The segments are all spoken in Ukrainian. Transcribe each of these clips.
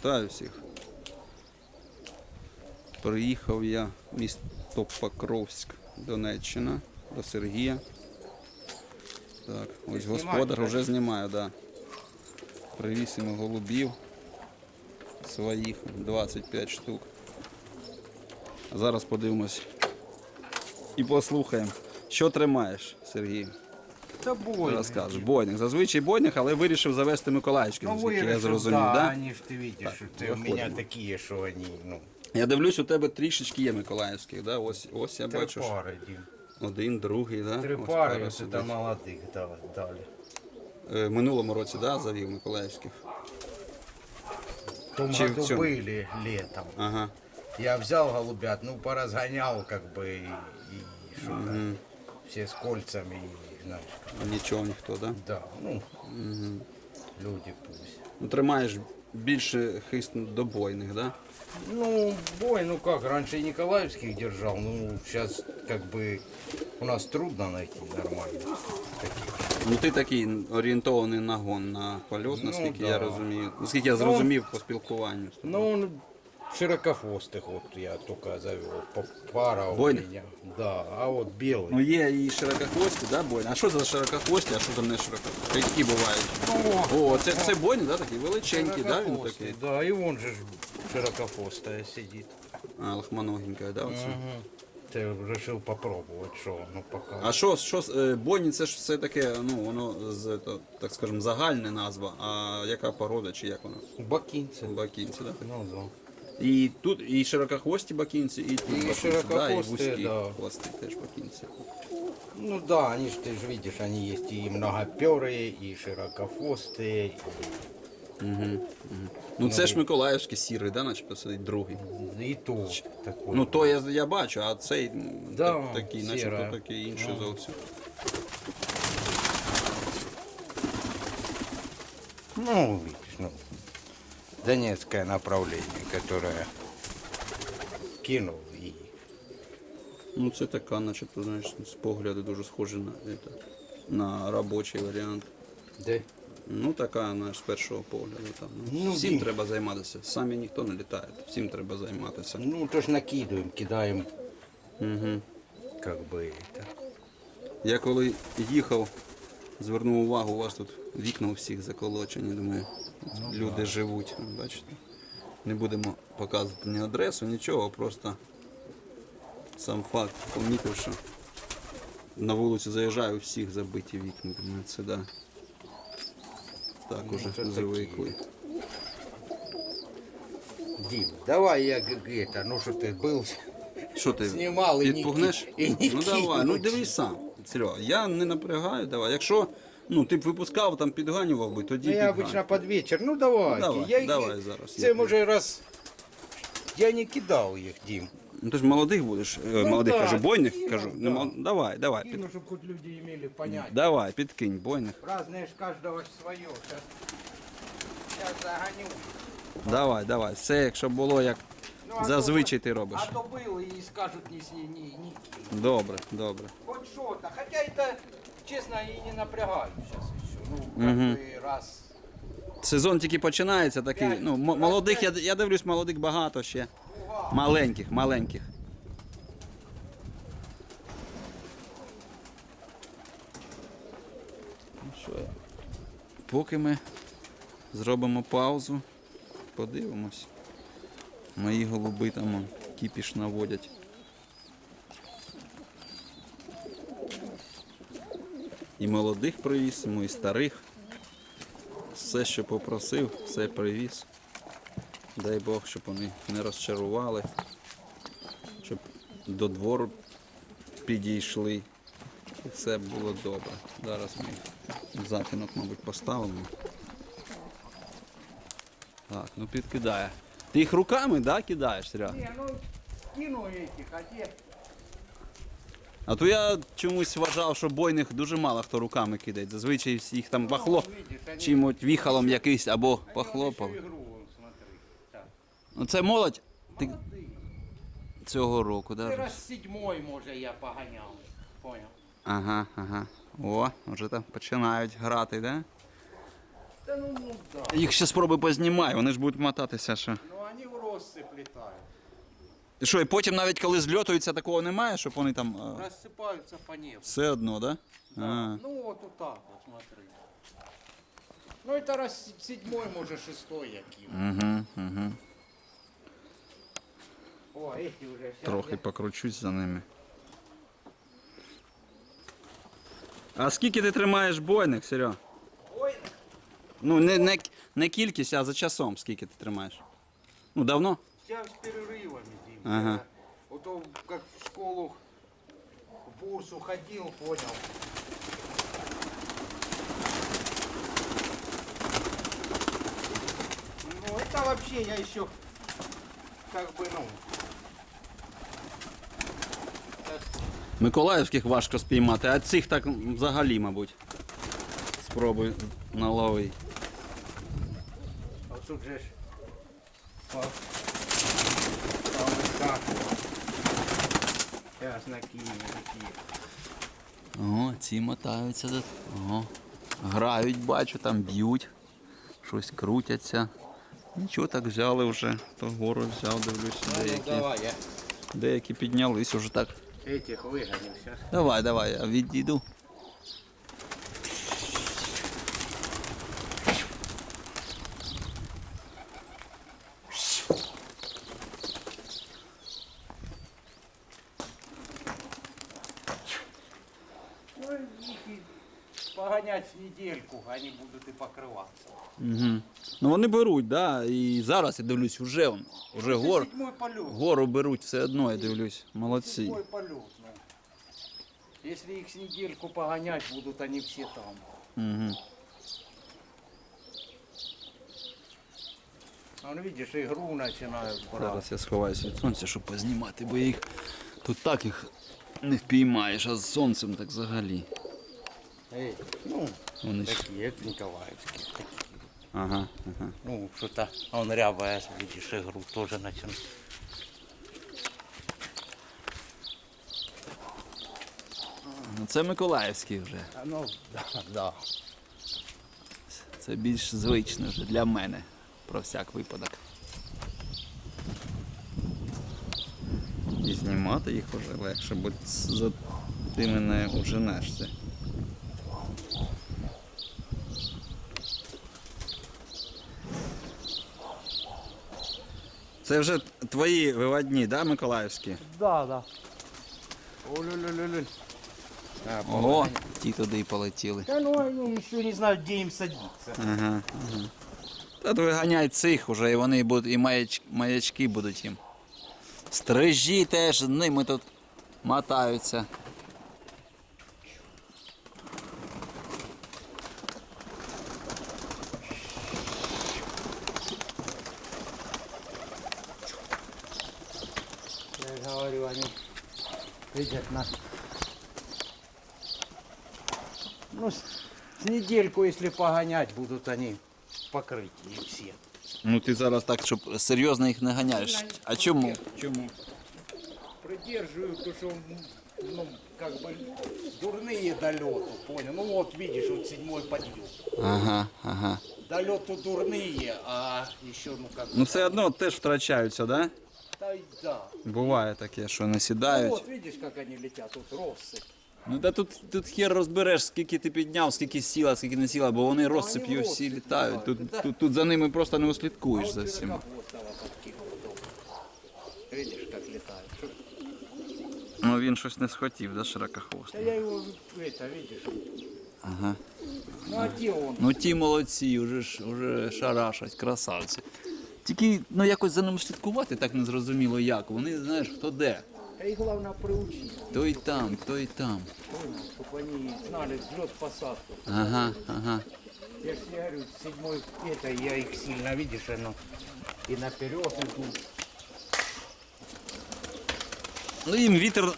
Вітаю всіх. Приїхав я в місто Покровськ, Донеччина, до Сергія. Так, ось господар вже знімаю, да. Привіз йому голубів своїх 25 штук. А зараз подивимось і послухаємо, що тримаєш, Сергій. Та бойник. Розкажеш. Бойник. Зазвичай бойник, але вирішив завести Миколаївський, Ну, наскільки я вырежу, зрозумів. да, Да? они ж ты видишь, что ты, у заходим. меня такие, что они, ну, Я дивлюсь, у тебе трішечки є Миколаївських, да? ось, ось я три бачу. що пари, Дим. Один, другий, да? Три Ось пари, пара это сидить. молодых дали. дали. Е, в минулому році, да, завів Миколаївських. В том Чи в году цьому? были летом. Ага. Я взял голубят, ну, поразгонял, как бы, и, и что-то. Все с кольцами, и, знаешь, Нічого ніхто, да? да, ну, люди пусть. Ну, тримаєш більше хист до бойних, да? Ну, бой, ну как, раньше и Николаевских держал, ну, сейчас, как бы, у нас трудно найти нормально. Ну ти такий орієнтований на гон, на польот, наскільки Ну, да. я розумію. Наскільки я зрозумів по спілкуванню. з тобою. Ну, он широкохвостых вот я только завел. По- Пара у Бойных? меня. Да, а вот белый. Ну є і широкохвості, да, бойні. А що це за широкохвості, а що там не широкохвості? Які бувають? О, це, це бойні, да, такий величенький, да, він Широкохвостый, такий? Да, и он же ж широкохвостая сидит. А, лохманогенька, да, оце. Ты решил попробовать, что ну пока. А що, що е, бойні це ж все таке, ну воно з то, так скажем, загальна назва. А яка порода чи як вона? Бакинцы. Бакінці, да? Ну, да. І тут і широкохвості бакінці, і тут І бакінці, да, і широкохвості, вузькі да. хвости теж бакінці. Ну да, они же, ты же видишь, они есть и многоперые, и широкохвостые, и, Ну це ж Миколаївський сірий, да, начебто сидить другий. и то такой. Ну то я, я бачу, а цей м, Да, так- такий, начебто сіра. такий інший зовсім. Ну, видишь, ну, донецкое направление, которое кинул и Ну це така, начебто, знаєш, з погляду дуже схоже на, это, на робочий варіант. да, Ну така, знаєш, з першого погляду. Там. Ну, Ну, всім ні. треба займатися. Самі ніхто не літає, всім треба займатися. ну то ж накидываем, кидаем, Угу. как бы это. Я коли їхав, звернув увагу, у вас тут вікна у всіх заколочені. Думаю, люди живуть. Бачите? Не будемо показувати ні адресу, нічого, просто сам факт помітив, що на вулицю заїжджаю, у всіх забиті вікна. Думаю, це да. Так Ну, уже це звикли. Дим, давай я г- г- это, ну что ты был, Що ти Знімали, і не підпугнеш? ки- і не ну давай, ну кинуть. дивись сам. Серега, я не напрягаю, давай. Якщо ну, ти б випускав, там підганював би, тоді ну, я підганю. обычно под вечер, ну давай, Давай, я, давай зараз, Це я може раз, я не кидал их, Дим. Ну ти ж молодих будеш, е, молодих да, кажу, бойних кину, кажу. да. Не мол- Давай, давай, під, Кину, чтобы хоть люди имели понятие. давай, підкинь бойних. Разное ж каждого свое. Сейчас, сейчас загоню. Давай, давай. Все, якщо було як Ну, а зазвичай то- ти робиш. А то было и скажут не, с- не, не, не кинь. Добре, добре. Хоть что-то. Хотя это, честно, и не напрягаю еще. Ну, бы раз. Сезон тільки починається, такий. П'ять. Ну, м- молодих, я, я дивлюсь, молодих багато ще. Маленьких, маленьких. Ну, що я? Поки ми зробимо паузу, подивимось. Мої голуби там он, кіпіш наводять. І молодих привіз, і старих. Все, що попросив, все привіз. Дай Бог, щоб вони не розчарували, щоб до двору підійшли. І все було добре. Зараз ми запінок, мабуть, поставимо. Так, ну підкидає. Ти їх руками, да, кидаєш, Серега? Не, ну, кину этих, а те... А то я чомусь вважав, що бойних дуже мало хто руками кидає. Зазвичай всі їх там бахло Ну, видишь, они- чимось віхалом якийсь або они похлопав. еще игру, вон, смотри. Так. Ну це молодь ти Молодые. цього року, Ты да? раз седьмой, може, я поганял. Понял. Ага, ага. О, вже там починають грати, да? Да ну, ну да. Їх ще спробуй познімай, вони ж будуть мотатися ще. Ну они в розсыпь летают. І що, і потім навіть коли зльотуються, такого немає, щоб вони там. е, Рассыпаются по небу. Все одно, да? А. Ну вот вот так вот, смотри. Ну это раз седьмой, может шестой яким. Угу, угу. О, эти уже щас Трохи я- покручусь за ними. А скільки ти тримаєш бойник, Серега? Ой, Ну, не, не, не кількість, а за часом скільки ти тримаєш? Ну, давно? я с перерывами, Дим. Ага. Вот как в школу в бурсу ходил, понял. Ну это вообще я еще как бы ну Миколаївських важко спіймати, а цих так взагалі, мабуть. Спробуй налови. А тут же ж там. Зараз на такі. О, ці мотаються. Ого. Грають, бачу, там б'ють. Щось крутяться. Нічого так взяли вже. То гору взяв, дивлюсь, Ну, деякі. давай, я Деякі піднялись уже так. этих зараз. Давай, давай, я відійду. Ну, їх і поганять недельку, вони будуть і покриватися. Угу. Ну вони беруть, да. І зараз я дивлюсь, вже, он, вже гор, седьмой польот. гору беруть все одно, я дивлюсь. Молодці. Седьмой полет. Ну. Если их с недельку погонять, будут они все там. Угу. Он, видишь, игру начинают брать. Зараз я сховаюся від сонця, щоб познімати, бо їх тут так їх не впіймаєш, а з сонцем так взагалі. Эй, ну, Вони ж... это Николаевские. такие. Ага, ага. Ну, что-то он рябая, видишь, игру тоже начал. Ну це Миколаївський вже. А, ну, да, да. Це більш звичне вже для мене. Про всяк випадок. І знімати їх вже легше, бо за ти мене уженешся. Це вже твої виводні, да, Миколаївські? Да, да. Олю-лю-лю-лю. Ого, ті туди і полетіли. Та ну, вони ще не знають, де їм садитися. Ага, ага. Та виганяй цих уже, і вони будуть, і маяч, маячки будуть їм. Стрижі теж з ними тут мотаються. Я же говорю, они видят на... Ну, с, с недельку, если погонять, будут они покрытие все. Ну ти зараз так, щоб серйозно їх не ганяєш. А чому? Чому? Придерживаю, потому что, ну, как бы, дурные долету, понял? Ну вот, видишь, вот седьмой подъем. Ага, ага. Долету дурные, а еще, ну, как Ну все одно теж втрачаються, да? да, и да. Буває таке, що не Ну, сідають. вот, видишь, как они летят, тут россыпь. Ну та тут, тут хер розбереш, скільки ти підняв, скільки сіла, скільки не сіла, бо вони розсип'ю всі літають. літають, Тут, тут, тут за ними просто не услідкуєш за всіма. как летает. Что- Ну він щось не схотів, да, Да широкохвостий. я его, это, видишь, Ага. ну а где он? Ну ті молодці, вже ж вже шарашать, красавці. Тільки ну якось за ними слідкувати так не зрозуміло як. Вони знаєш хто де. Да и главное приучить, Той там, той там. чтобы они знали взлет посадку. Ага, ага. Я же тебе говорю, седьмой, это я их сильно, видишь, оно и наперед идут. Ну їм вітер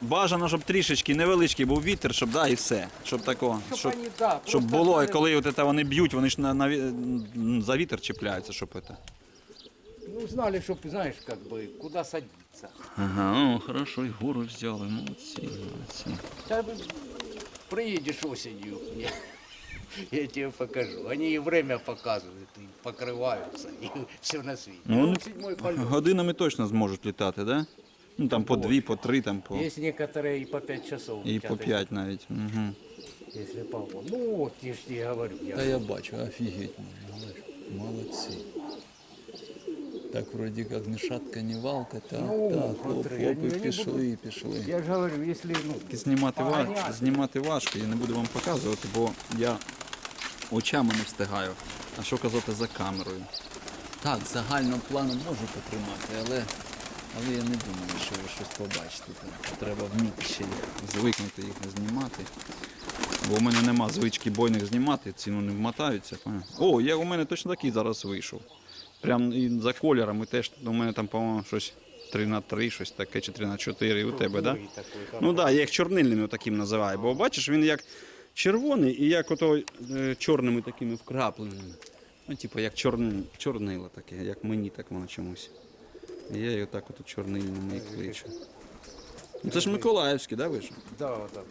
бажано, щоб трішечки невеличкий був вітер, щоб да, і все. Щоб такого. Чтоб Щоб, они, да, щоб просто було, і знали- коли от це вони б'ють, вони ж на, на, ві- за вітер чіпляються, щоб це. Ну, знали, чтобы, знаешь, как бы, куда садиться. Ага, о, хорошо, і гору взяли, молодці, молодці. Да, приедешь осенью, Я тебе покажу. Они и время показывают, и покрываются, и все на свете. Ну, вони седьмой полет. годинами точно зможуть літати, да? Ну там по дві, по три, там по Есть некоторые и по 5 часов. і летят, по п'ять навіть. Угу. Если по... Ну, вот я ж тебе говорю. Я... Та я бачу, офігеть, знаєш, молодці. Так вроді як ні шатка, ні валка, так, Ну, так, хоп, хоп, і пішли, пішли. Я же говорю, если, ну, Знімати, ва... Знімати важко, я не буду вам показувати, бо я очами не встигаю. А що казати за камерою? Так, загальним планом можу потримати, але, але я не думаю, що ви щось побачите. Там. Треба вміти ще їх. Звикнути їх не знімати. Бо у мене нема звички бойних знімати, ціну не вмотаються. О, я, у мене точно такий зараз вийшов. Прям і за кольорами теж. У мене там, по-моєму, щось 3 на 3 щось таке, чи 3 на 4 і у тебе, так? Да? Ну так, да, я їх чорнильними таким називаю. Бо бачиш, він як червоний і як ото е, чорними такими вкрапленими. Ну, типу, як чорни, чорнило таке, як мені так воно чомусь. І я його так от чорнильними і кличу. Ну, це ж Миколаївський, да, вийшов? Да, вот так.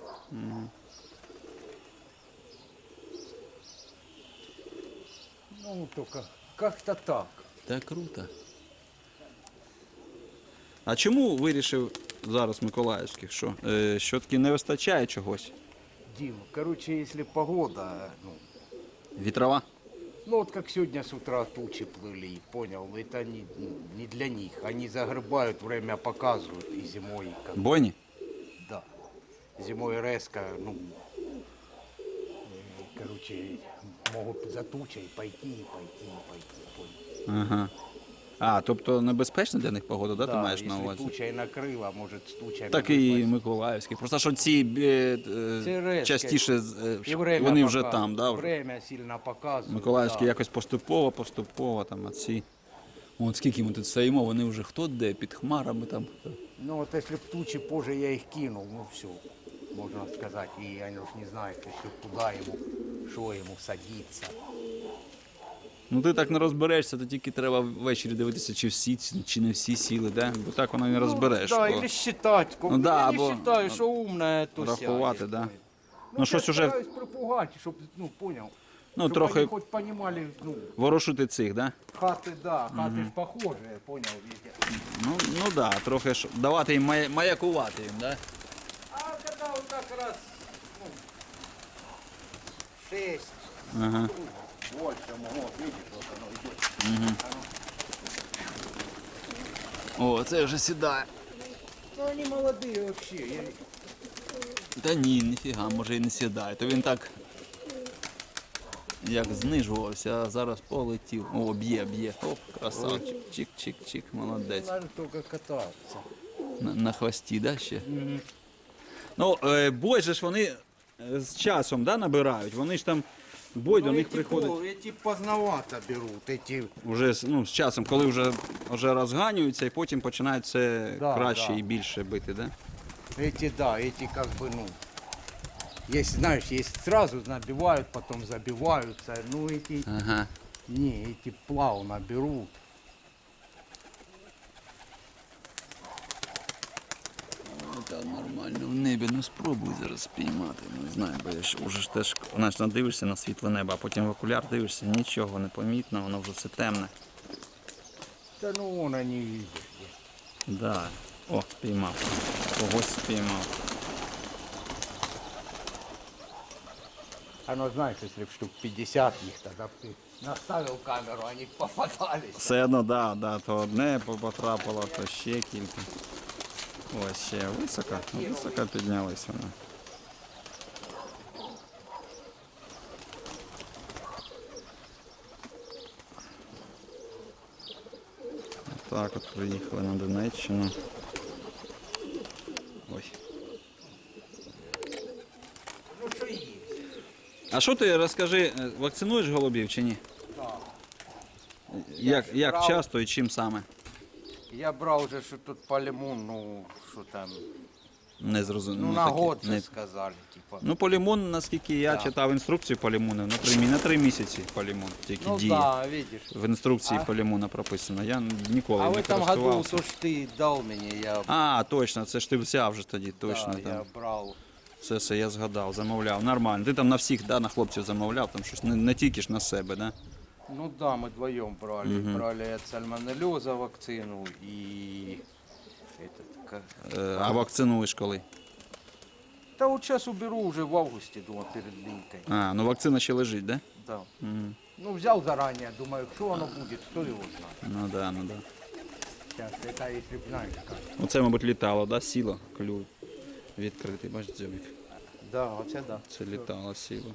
Ну, только как-то так. Та круто. А чому вирішив зараз Миколаївських? Що? Е, що таки не вистачає чогось? Дим, короче, если погода, ну, Вітрова? ну вот как сегодня с утра тучи плыли, понял, это не, ну, не для них. Они загребают, время показывают, и зимой, как, Бойні? да, зимой резко, ну, э, короче, могут за тучей пойти, пойти, пойти, понял. Ага. А, тобто небезпечна для них погода, да, ти Да, маєш на если увазі? тучей накрыла, может с тучей Так і Миколаївський. Просто що ці е, Це е, резке. частіше з- е, И время вони вже показывает, там, да, вже. Время сильно показывает. Миколаївський да. якось поступово, поступово, там, а ці. От скільки ми тут стоїмо, вони вже хто де, під хмарами там. Ну вот если б тучи позже я их кинул, ну все, можно сказать. И они уж не знают, если куда ему, что ему садиться. Ну ти так не розберешся, то тільки треба ввечері дивитися, чи всі, чи не всі сіли, да? бо так воно не розбереш. Ну, да, бо или считать. как- Ну да, я не считаю, что умное, то рахувати, да. Ну, Ну, щось уже- стараюсь припугать, щоб, ну, понял. Ну, щоб трохи- хоч понимали, ну, Ворушити цих, да? хати, да, хати ж похожі, понял, везде. Ну, ну да, трохи ж давати їм мая- маякувати їм, да? А когда вот так раз, ну, шесть, Ага. Больше, ну, вот, видишь, вот оно идет. О, це вже сідає. Ну, они молодые вообще. Я... Та ні, ніфіга, може і не сідає. То він так як знижувався, а зараз полетів. О, б'є, б'є. Оп, красавчик. Чик-чик-чик, молодець. Надо только кататься. На, на хвості, да, ще? Ну, е, бой же ж вони е, з часом да, набирають. Вони ж там бой до них приходить. по- эти поздновато берут, эти... Уже з- ну, з часом, коли вже, вже розганюються, і потім починають все Да, краще да. і більше бити, да? Эти, да, эти как бы, ну... Есть, знаешь, есть сразу набивают, потом забиваются. Ну, эти... Ага. Не, эти плавно берут. Ну, Та нормально в Небі, ну спробуй зараз спіймати. Не знаю, бо я ж уже ж теж знаєш, надивишся на світле небо, а потім в окуляр дивишся, нічого не помітно, воно вже все темне. Да ну вон они видят. Да. О, спіймав. Когось спіймав. Оно, знаешь, если б штук 50 их, тогда б ты наставил камеру, они б попадались. Все одно, да, да, то одне потрапило, то ще кілька. Ось ще високо, високо піднялись вони. Так от приїхали на Донеччину. Ой. А що ти розкажи, е, вакцинуєш голубів чи ні? Да. Як, як часто і чим саме? Я брал уже, что тут по лимон, ну, что там, Не зрозуміло. ну, на такі, год не- сказали, типа. Ну, по лимону, наскільки я Да. читав інструкцію по лимону, на три, мі- на три місяці по лимону тільки Ну діє. да, видишь. В інструкції А? по лимону прописано. Я ніколи А не в этом году користувався. то, что ты дал мне, я, А, точно, це ж ти взяв вже тоді, точно. да, там. я брал. Все, все, я згадав, замовляв. Нормально. Ти там на всіх, да, на хлопців замовляв, там щось не, не тільки ж на себе, да? Ну да, мы вдвоем брали. Брали от сальмонеллеза вакцину и этот, как... Е, а вакцинуєш коли? Да вот сейчас уберу уже в августе, думаю, перед линькой. А, ну вакцина ще лежить, да? Да. Ну, взял заранее, думаю, что оно будет, кто его знает. Ну да, ну да. Сейчас это, если б знаешь как. Оце, мабуть, літало, да? Сіло, клюв відкритий, бачиш, дзьобик. Да, вот это да. Це літало, сіло.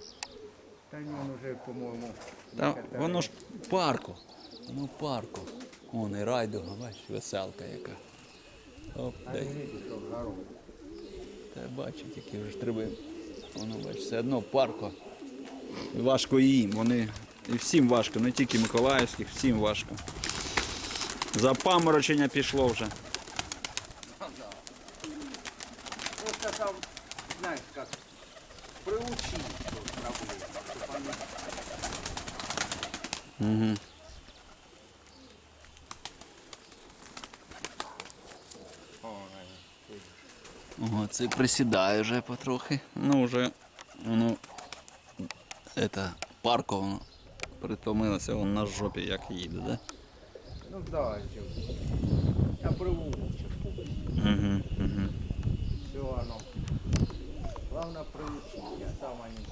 Да не, он уже, по-моему, Та воно ж парку. Воно парку. Вон і райдуга, бачиш, веселка яка. Оп, А дай. Та бачить, які вже штриби. Воно бачиш, все одно парко. Важко їм. Вони і всім важко, не тільки Миколаївських, всім важко. Запаморочення пішло вже. Просто там, знаешь, как приучить что проблему, чтобы они Угу. Ого, це присідає вже потрохи. Ну вже воно это, парко воно притомилося, воно на жопі як їде, да? Ну да. Я. Угу, угу. Все оно. Главное приучить, а там они.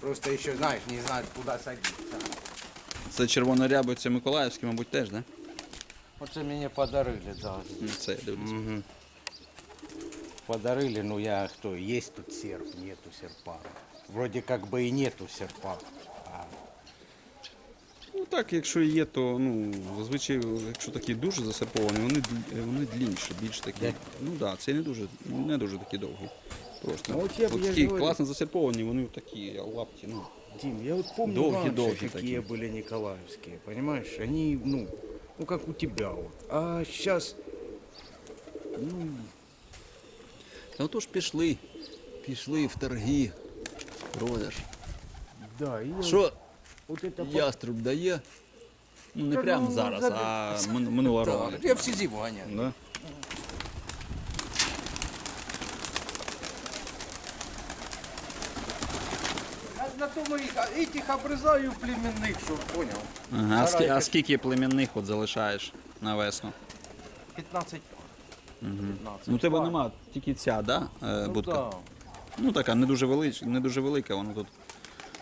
Просто еще, знаешь, не знают, куда садиться. Це червонорябий, це Миколаївський, мабуть, теж, да? Вот это мне подарили, да. Ну, Це я дивлюсь. Подарили, ну я кто, есть тут серп, нету серпа. Вроде как бы и нету серпа. А, Ну так, якщо є, то ну, зазвичай, якщо такі дуже засерповані, вони, длі- вони длінші, більш такі. Де? Ну так, да, це не дуже, не дуже такі довгі. Просто. Ну, от я б- от я ж такі говорю. класно засерповані, вони такі лапті. Ну. Дим, я вот помню Долгие- раньше, долгие какие такие. были николаевские, понимаешь? Они, ну, ну как у тебя вот. А сейчас, ну, Та отож пішли, пішли в торги, продаж. да, и Що вот это вот- яструб дає? Ну не Та прямо ну, зараз, за- а мин- минулого року. Я все зиму гоняю. Да? этих обрезаю племенных, что понял. Ага. А, ски- а Заради- скільки племінних от залишаєш на весну? 15 пар. 15 Ну, у тебе пар. нема тільки ця, да? е, Ну, будка? да. Ну така, не дуже велика, не дуже велика, воно тут.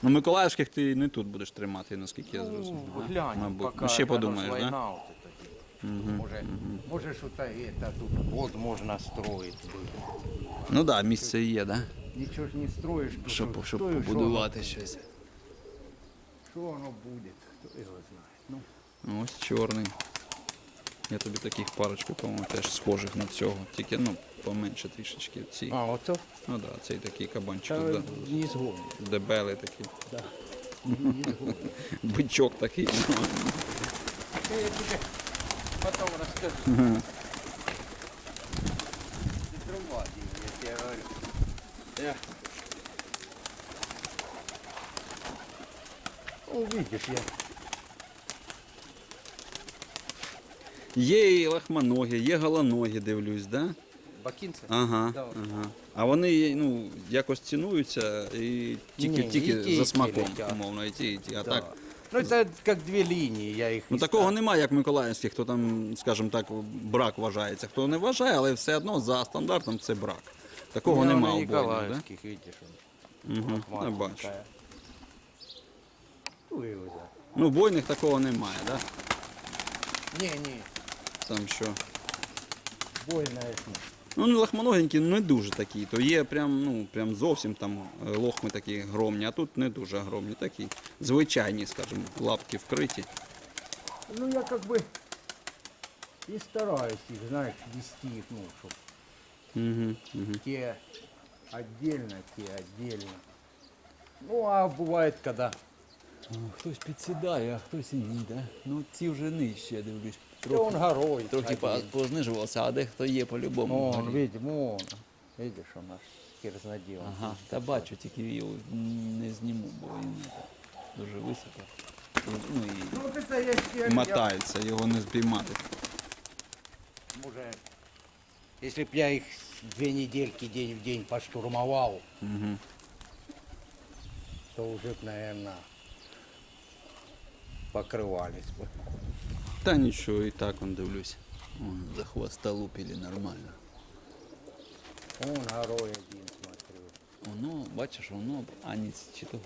Ну, Миколаївських ти не тут будеш тримати, наскільки я зрозумів. Ну, да? глянь, Мабуть. пока Ну, ще оно ж подумаєш, война да? вот это. Может, может что-то это тут вот можно строить. было. Ну так, да, місце є, да? Ничего ж не строишь, тут Щоб, вот щоб строишь, побудувати щось. Что оно, что оно будет, кто его знает. Ну, Ну, Ось чорний. Я тобі таких парочку, по-моєму, теж схожих на цього. Тільки ну, поменше трішечки ці. а, вот то, Ну так, да, цей такий кабанчик. та Да. не. Дебелий такий. Да. Бичок такий. Я тебе. Не трубать я тебе говорю. Ну, я Є і лахманогі, є голоногі, дивлюсь, да? бакинцы? Ага, Да. ага. А вони ну, якось цінуються і тільки, Ні, тільки і ті, і за ті смаком, летять. умовно, і ті, і ті. А Да. так. Ну, это как две линии, я их Ну такого немає, як Миколаївських, хто там, скажімо так, брак вважається. Хто не вважає, але все одно за стандартом це брак. Такого немає у да? Николаевских, видишь, он. Угу, я бачу. Ну, его за- Ну, в бойних такого немає, да? Не, не, Там що. больно это. Ну, не лахманогенькі не дуже такі, то є прям, ну, прям зовсім там е, лохми такі громні, а тут не дуже громні, такі звичайні, скажімо, лапки вкриті. Ну, я как бы и стараюсь их, знаешь, вести их, ну, чтоб Угу, угу. те отдельно, те отдельно. Ну, а бывает, когда Хтось підсідає, а хтось і ні, да? Ну ці вже нижче, я дивлюсь. да он горой. Трохи по- познижувався, а дехто є по-любому. Вон, горі. видим, вон. Видишь, он наш кирзнодел. Ага, та бачу, тільки його не зніму, бо він дуже високо. І, Ну Ну, вот это я, я, і мотається, його не спіймати. Може, если б я их две недельки день в день поштурмовал, Угу. то уже, наверное, покрывались бы. Та нічого, і так он дивлюсь. Вон, за хвоста лупили нормально. Вон горой один, смотрю. Воно, бачиш, воно, а ні, чи то,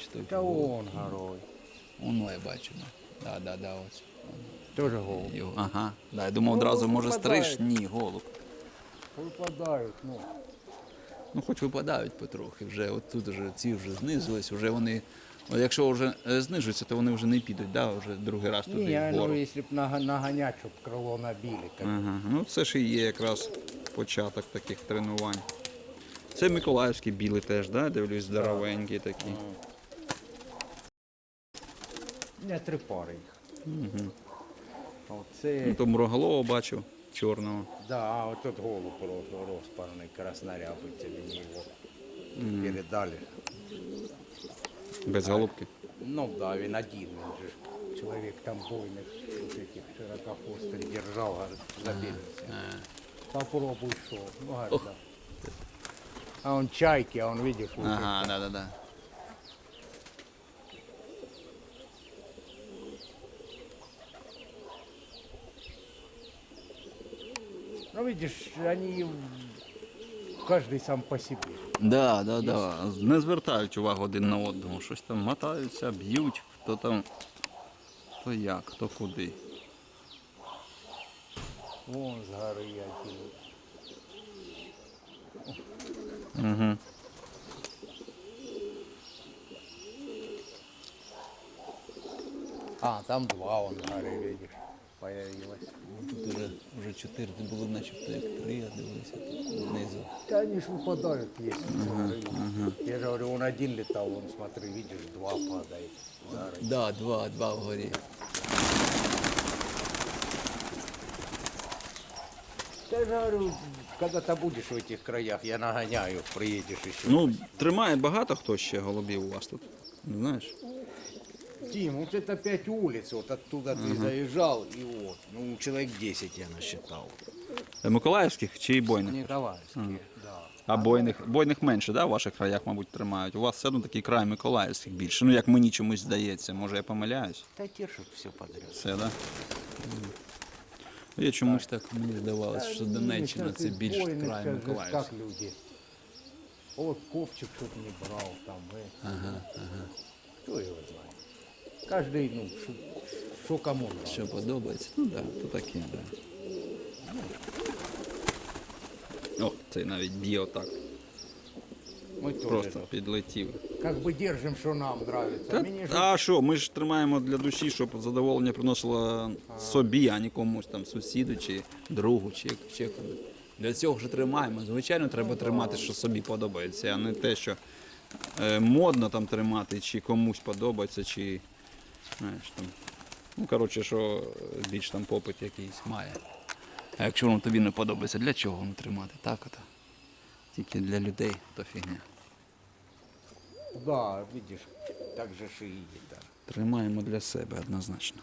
чи то Да вон горой. Воно я бачу, да. Да, да, да, ось. Тоже голубь. Його. Ага. Да, я думав Ну, одразу, може, випадає. стриж? Ні, голуб. Выпадают, ну. Ну, хоч випадають потрохи. Вже от тут вже ці вже знизились, вже вони. От якщо вже е, знижуються, то вони вже не підуть, да? вже другий раз туди Не, ну вгору. если б нага- нагонять, чтоб крыло набили. Как... Ага. Ну це ж і є якраз початок таких тренувань. Це Миколаївський білий теж, да? дивлюсь, здоровенький такий. Не три пари їх. Угу. Оце, Ну, то муроголова бачив, чорного. да, а вот тут голубь рос- розпарний, краснорябий, це мені його передали. Без голубки. Ну да, він один, він же ж чоловік там бойних, вот этих широкохвостых держал, говорит, забился. Попробуй что. Ну, говорит, да. А он чайки, а он, видишь, вот Ага, да, да, да. Ну, видишь, они каждый сам по себе. Да, да, да. Не звертають увагу один на одного. Щось там мотаються, б'ють, хто там. Хто як, хто куди. Вон с горы один. Угу. А, там два он с горы, видишь, появилось. Тут вже, вже чотири, тут було начебто як три, я дивився тут знизу. Да они ж выпадают, если с горы. Я же говорю, он один летал, он, смотри, видишь, два падает с горы. Да, два, два вгорі. Я же говорю, когда ты будешь в этих краях, я нагоняю, приедешь еще. Ну, тримає багато хто ще голубів у вас тут. Не знаєш? Тим, вот это пять улиц, вот оттуда ты заезжал, и вот, ну, человек 10 я насчитал. Е, Миколаївських чи бойних? Николаевские, да. А бойних, бойних менше, да, в ваших краях, мабуть, тримають. У вас все одно такий край Миколаївських більше. Ну, як мені чомусь здається, може я помиляюсь. Да держат все подряд. Все, да? Я чомусь Чомусь так мені здавалося, що Донеччина це більш край Как Миколаївський. люди. Вот ковчик чтоб не брал там, э. Ага, ага. кто его знает. Каждый, ну, что кому нравится. Що подобається? Ну так, да, то таке, да. О, цей навіть б'є отак. Мы тоже Просто это, підлетів. как бы держим, что нам нравится. Та, Мне же а що, ми ж тримаємо для душі, щоб задоволення приносило собі, а не комусь там сусіду чи другу, чи як- ще комусь. Для цього ж тримаємо. Звичайно, треба тримати, що собі подобається, а не те, що е, модно там тримати, чи комусь подобається, чи знаєш там. Ну, коротше, що більш там попит якийсь має. А якщо воно тобі не подобається, для чого воно тримати? Так ото. Тільки для людей то фігня. Да, видишь, так же ж и это. Тримаємо для себе однозначно.